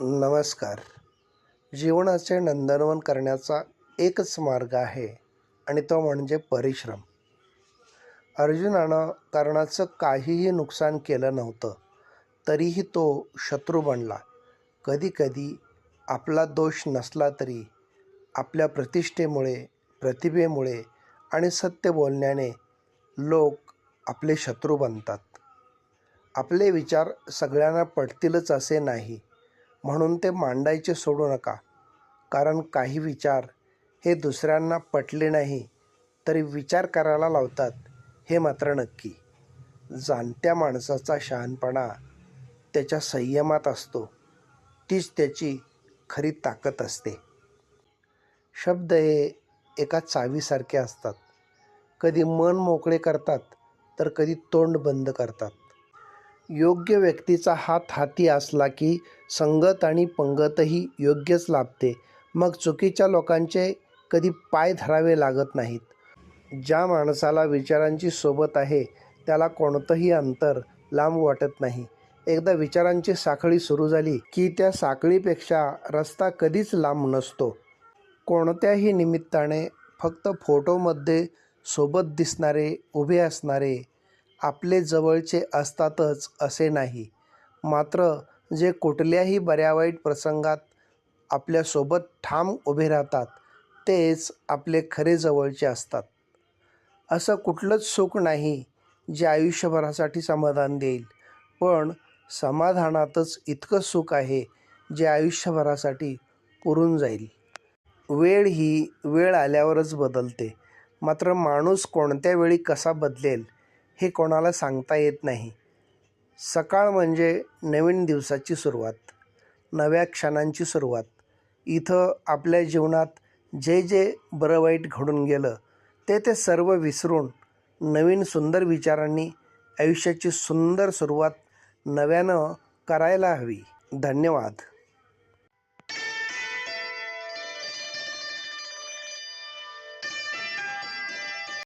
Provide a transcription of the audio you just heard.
नमस्कार. जीवनाचे नंदनवन करण्याचा एकच मार्ग आहे आणि तो म्हणजे परिश्रम. अर्जुनानं कर्णाचं काहीही नुकसान केलं नव्हतं तरीही तो शत्रू बनला. कधीकधी आपला दोष नसला तरी आपल्या प्रतिष्ठेमुळे प्रतिभेमुळे आणि सत्य बोलण्याने लोक आपले शत्रू बनतात. आपले विचार सगळ्यांना पटतीलच असे नाही. म्हणून ते मांडायचे सोडू नका. कारण काही विचार हे दुसऱ्यांना पटले नाही तरी विचार करायला लावतात हे मात्र नक्की. जाणत्या माणसाचा शहाणपणा त्याच्या संयमात असतो तीच त्याची खरी ताकद असते. शब्द हे एका चावीसारखे असतात. कधी मन मोकळे करतात तर कधी तोंड बंद करतात. योग्य व्यक्तीचा हात हाती असला की संगत आणि पंगतही योग्यच लाभते. मग चुकीच्या लोकांचे कधी पाय धरावे लागत नाहीत. ज्या माणसाला विचारांची सोबत आहे त्याला कोणतंही अंतर लांब वाटत नाही. एकदा विचारांची साखळी सुरू झाली की त्या साखळीपेक्षा रस्ता कधीच लांब नसतो. कोणत्याही निमित्ताने फक्त फोटोमध्ये सोबत दिसणारे उभे असणारे आपले जवळचे असतातच असे नाही. मात्र जे कुठल्याही बऱ्या वाईट प्रसंगात आपल्यासोबत ठाम उभे राहतात तेच आपले खरे जवळचे असतात. असं कुठलंच सुख नाही जे आयुष्यभरासाठी समाधान देईल. पण समाधानातच इतकं सुख आहे जे आयुष्यभरासाठी पुरून जाईल. वेळ ही वेळ आल्यावरच बदलते. मात्र माणूस कोणत्या वेळी कसा बदलेल हे कोणाला सांगता येत नाही. सकाळ म्हणजे नवीन दिवसाची सुरुवात नव्या क्षणांची सुरुवात. इथं आपल्या जीवनात जे जे बरं वाईट घडून गेलं ते ते सर्व विसरून नवीन सुंदर विचारांनी आयुष्याची सुंदर सुरुवात नव्यानं करायला हवी. धन्यवाद.